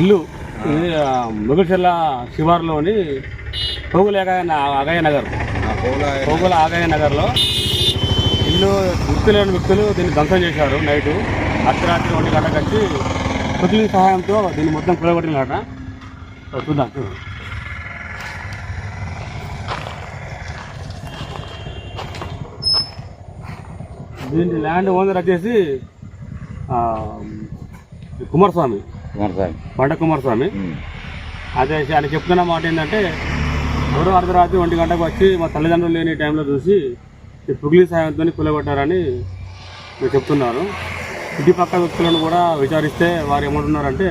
ఇల్లు. ఇది ముగుచెర్ల శివారులోని పోగుల అగయ్య నగర్ పోగుల ఆగయ్య నగర్లో ఇల్లు గుర్తు లేని వ్యక్తులు దీన్ని ధ్వంసం చేశారు నైటు. అర్ధరాత్రి ఒంటి గంటకు వచ్చి కుకింగ్ సహాయంతో దీన్ని మొత్తం కూడగొట్టినట చూద్దాం చూద్దాం. దీని ల్యాండ్ ఓనర్ వచ్చేసి కుమారస్వామి. బండ కుమారస్వామి. అదే ఆయన చెప్తున్న మాట ఏంటంటే ఎవరో అర్ధరాత్రి ఒంటి గంటకు వచ్చి మా తల్లిదండ్రులు లేని టైంలో చూసి ఈ పుగిలి సాయంతో కులగొట్టారని మీరు చెప్తున్నారు. చుట్టుపక్కల వ్యక్తులను కూడా విచారిస్తే వారు ఏమంటున్నారంటే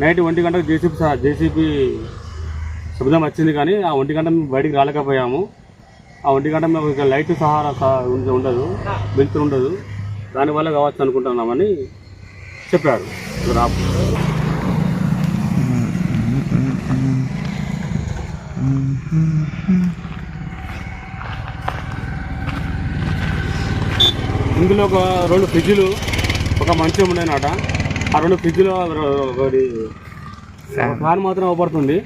నైట్ ఒంటి గంటకు జేసీబీ సహా జేసీబీ శబ్దం వచ్చింది కానీ ఆ ఒంటి గంట మేము బయటికి రాలేకపోయాము. ఆ ఒంటి గంట మేము ఇక లైట్ సహారా సహా ఉండ- ఉండదు వెళ్తురు ఉండదు. దానివల్ల కావచ్చు అనుకుంటున్నామని చెప్పారు. ఇందులో ఒక రెండు ఫ్రిడ్జ్లు ఒక మంచం ఉండేనట ఆ రెండు ఫ్రిడ్జ్లో ఒకటి ఫ్యాన్ మాత్రం అవపడుతుంది.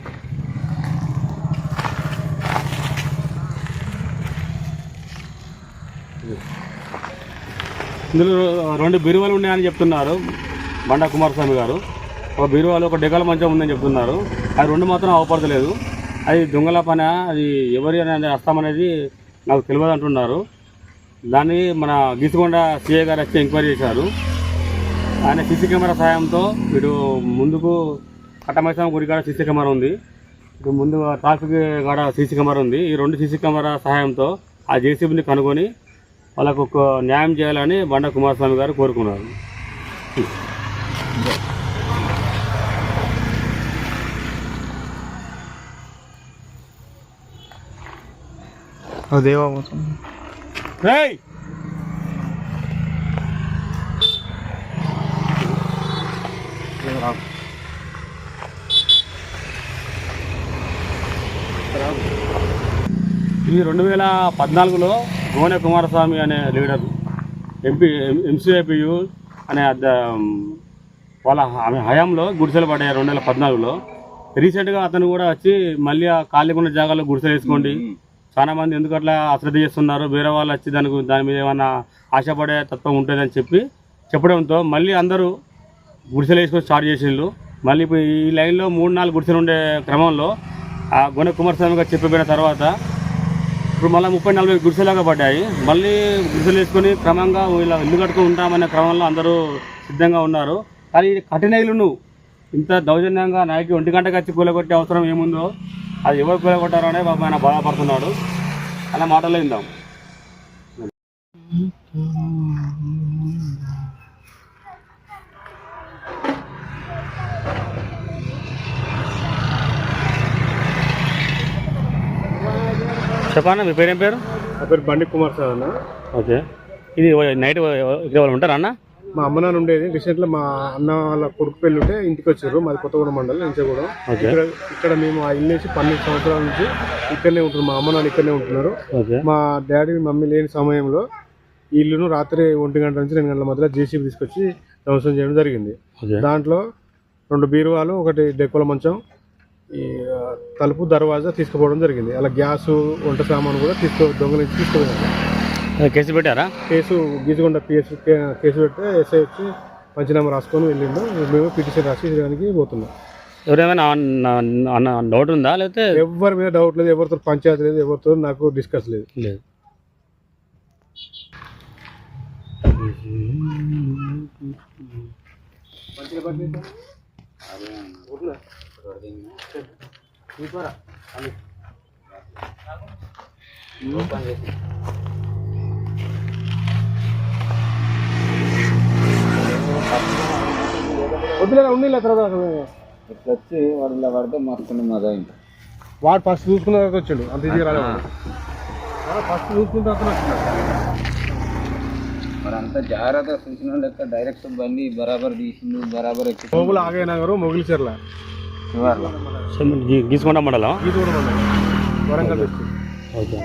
ఇందులో రెండు బీరువాలు ఉన్నాయని చెప్తున్నారు. బండ కుమారస్వామి గారు. ఒక బీరువాలో ఒక డెగల మంచం ఉందని చెప్తున్నారు. అది రెండు మాత్రం అవపడతలేదు. అది దొంగల పని అది ఎవరి అనేది వస్తామనేది నాకు తెలియదు అంటున్నారు. దాన్ని మన గీసుకొండ సిఏ గారు వచ్చి ఎంక్వైరీ చేశారు. ఆయన సీసీ కెమెరా సాయంతో ఇటు ముందుకు కట్టమైసం గురికాడ సీసీ కెమెరా ఉంది. ఇటు ముందు ట్రాఫిక్ కాడ సీసీ కెమెరా ఉంది. ఈ రెండు సీసీ కెమెరా సహాయంతో ఆ జేసీబీని కనుగొని వాళ్ళకు న్యాయం చేయాలని బండ కుమారస్వామి గారు కోరుకున్నారు. దేవా మొత్తం రేయ్ ఈ రెండు వేల పద్నాలుగులో గోనె కుమారస్వామి అనే లీడర్. ఎంపీ ఎంసీఐపియు అనే వాళ్ళ ఆమె హయాంలో గుడిసెలు పడ్డాయి రెండు వేల పద్నాలుగులో. రీసెంట్గా అతను కూడా వచ్చి మళ్ళీ ఆ ఖాళీగా ఉన్న జాగాలో గుడిసెలు వేసుకోండి. చాలా మంది ఎందుకు అట్లా అశ్రద్ధ చేస్తున్నారు? వేరే వాళ్ళు వచ్చి దానికి దాని మీద ఏమన్నా ఆశపడే తత్వం ఉంటుందని చెప్పి చెప్పడంతో మళ్ళీ అందరూ గుడిసెలు వేసుకొని స్టార్ట్ చేసిండ్రు. మళ్ళీ ఇప్పుడు ఈ లైన్లో మూడు నాలుగు గుడిసెలు ఉండే క్రమంలో ఆ గొనె కుమారస్వామి గారు చెప్పిపోయిన తర్వాత ఇప్పుడు మళ్ళీ ముప్పై నలభై గుడిసెలాగా పడ్డాయి. మళ్ళీ గుడిసెలు వేసుకొని క్రమంగా ఇలా ఇల్లు కట్టుకుని ఉంటామనే క్రమంలో అందరూ సిద్ధంగా ఉన్నారు. కానీ ఇది కఠినైలు ఇంత దౌర్జన్యంగా నాయకి ఒంటి గంటకు వచ్చి కూలగొట్టే అవసరం ఏముందో అది ఎవరు కూలగొట్టారో అనే బాబు ఆయన బాధపడుతున్నాడు. అనే మాటలో విందాం. చెప్పన్నా మీ పేరేం పేరు? నా పేరు బండి కుమార్ సార్ అన్న. ఓకే. ఇది నైట్ ఇక్కడ వాళ్ళు ఉంటారా అన్న? మా అమ్మ నాన్న ఉండేది. రీసెంట్లో మా అన్న వాళ్ళ కొడుకు పెళ్ళి ఉంటే ఇంటికి వచ్చారు మాది కొత్తగూడెం మండలం ఇంచగూడెం ఓకే. ఇక్కడ ఇక్కడ మేము ఆ ఇల్లు వేసి పన్నెండు సంవత్సరాల నుంచి ఇక్కడనే ఉంటున్నాం. మా అమ్మ నాన్న ఇక్కడనే ఉంటున్నారు. మా డాడీ మమ్మీ లేని సమయంలో ఈ ఇల్లును రాత్రి ఒంటి గంట నుంచి రెండు గంటల మధ్యలో జేసీబీ తీసుకొచ్చి ధ్వంసం చేయడం జరిగింది. దాంట్లో రెండు బీరువాలు ఒకటి డెక్కుల మంచం ఈ తలుపు దర్వాజా తీసుకుపోవడం జరిగింది. అలా గ్యాస్ వంట సామాను కూడా తీసుకో దొంగలించి తీసుకుపోయారు. కేసు పెట్టారా? కేసు గీజగొండ పిఎస్ కేసు పెడితే ఎస్ఐ వచ్చి పంచనామా రాసుకొని వెళ్ళిండు. మేము పిటిషన్ రాసి దానికి పోతున్నాం. ఎవరేమైనా డౌట్ ఉందా లేకపోతే? ఎవరి మీద డౌట్ లేదు ఎవరితో పంచాయతీ లేదు ఎవరితో నాకు డిస్కస్ లేదు. లేదు. వద్దులే ఉండి తర్వాత ఇట్లా వచ్చి వాడు ఇలా పడితే మస్తుంది మజా ఇంకా. వాడు ఫస్ట్ చూసుకున్న తర్వాత వచ్చాడు అంత రాలేదు ఫస్ట్ చూసుకున్న తర్వాత. మరి అంత జాగ్రత్త చూసిన లెక్క డైరెక్ట్ బండి బరాబర్ తీసిండు బరాబర్ ఎక్కి పోగులు ఆగే నగరు మొగిలిచెర్ల శివార్లో గీసుకుంటా మండలం? ఇది కూడా మనం వరంగల్ ఓకే.